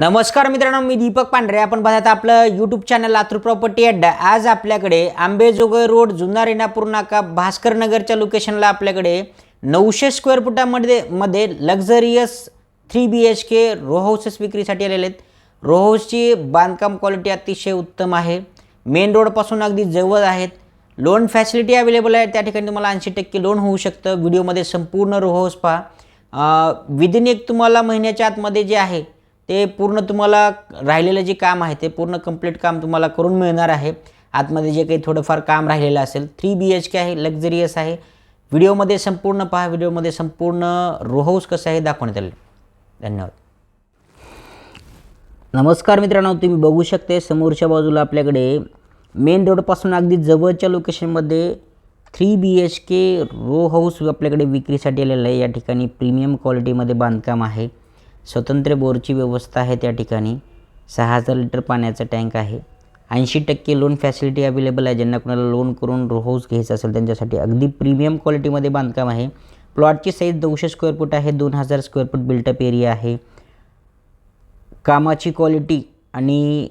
नमस्कार मित्रांनो मी दीपक पांढरे. आपण पाहतात आपलं यूट्यूब चॅनल लातूर प्रॉपर्टी अड्डा आज आपल्याकडे आंबेजोगाई रोड जुना रेणापूर नाका भास्कर नगरच्या लोकेशनला आपल्याकडे नऊशे स्क्वेअर फुटामध्ये मध्ये luxurious three B H K row houses विक्रीसाठी आलेले आहेत. रो हाऊसची बांधकाम क्वालिटी अतिशय उत्तम आहे. मेन रोडपासून अगदी जवळ आहेत. लोन फॅसिलिटी अवेलेबल आहे. त्या ठिकाणी तुम्हाला ऐंशी टक्के लोन होऊ शकतं. व्हिडिओमध्ये संपूर्ण रो हाऊस पहा. विदिन एक तुम्हाला महिन्याच्या आतमध्ये जे आहे ते पूर्ण तुम्हाला राहिलेलं जे काम आहे ते पूर्ण कंप्लीट काम तुम्हाला करून मिळणार आहे. आतमध्ये जे काही थोडंफार काम राहिलेलं असेल थ्री बी एच के आहे लक्झरियस आहे. व्हिडिओमध्ये संपूर्ण पहा व्हिडिओमध्ये संपूर्ण रो हाऊस कसं आहे दाखवण्यात आलं धन्यवाद. नमस्कार मित्रांनो तुम्ही बघू शकते समोरच्या बाजूला आपल्याकडे मेन रोडपासून अगदी जवळच्या लोकेशनमध्ये three B H K row house आपल्याकडे विक्रीसाठी आलेलं आहे. या ठिकाणी प्रीमियम क्वालिटीमध्ये बांधकाम आहे. स्वतंत्र बोरची व्यवस्था आहे त्या ठिकाणी. सहा हजार लिटर पाण्याचा टँक आहे. ऐंशी टक्के लोन फॅसिलिटी अवेलेबल आहे. ज्यांना कोणाला लोन करून रो हाऊस घ्यायचं असेल त्यांच्यासाठी अगदी प्रीमियम क्वालिटीमध्ये बांधकाम आहे. प्लॉटची साईज दोनशे स्क्वेअर फूट आहे. दोन हजार स्क्वेअर फूट बिल्टअप एरिया आहे. कामाची क्वालिटी आणि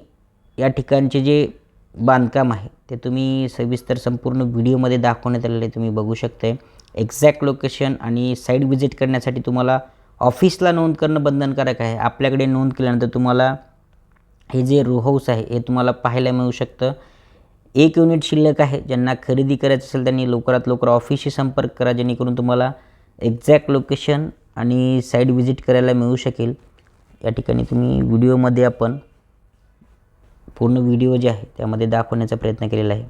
या ठिकाणचे जे बांधकाम आहे ते तुम्ही सविस्तर संपूर्ण व्हिडिओमध्ये दाखवण्यात आलेले तुम्ही बघू शकता एक्झॅक्ट लोकेशन आणि साईट व्हिजिट करण्यासाठी तुम्हाला ऑफिसला नोंद करणं बंधनकारक आहे. आपल्याकडे नोंद केल्यानंतर तुम्हाला हे जे रोहाऊस आहे हे तुम्हाला पाहायला मिळू शकतं. एक युनिट शिल्लक आहे ज्यांना खरेदी करायचं असेल त्यांनी लवकरात लवकर ऑफिसशी संपर्क करा जेणेकरून तुम्हाला एक्झॅक्ट लोकेशन आणि साईट व्हिजिट करायला मिळू शकेल. या ठिकाणी तुम्ही व्हिडिओमध्ये आपण पूर्ण व्हिडिओ जे आहे त्यामध्ये दाखवण्याचा प्रयत्न केलेला आहे.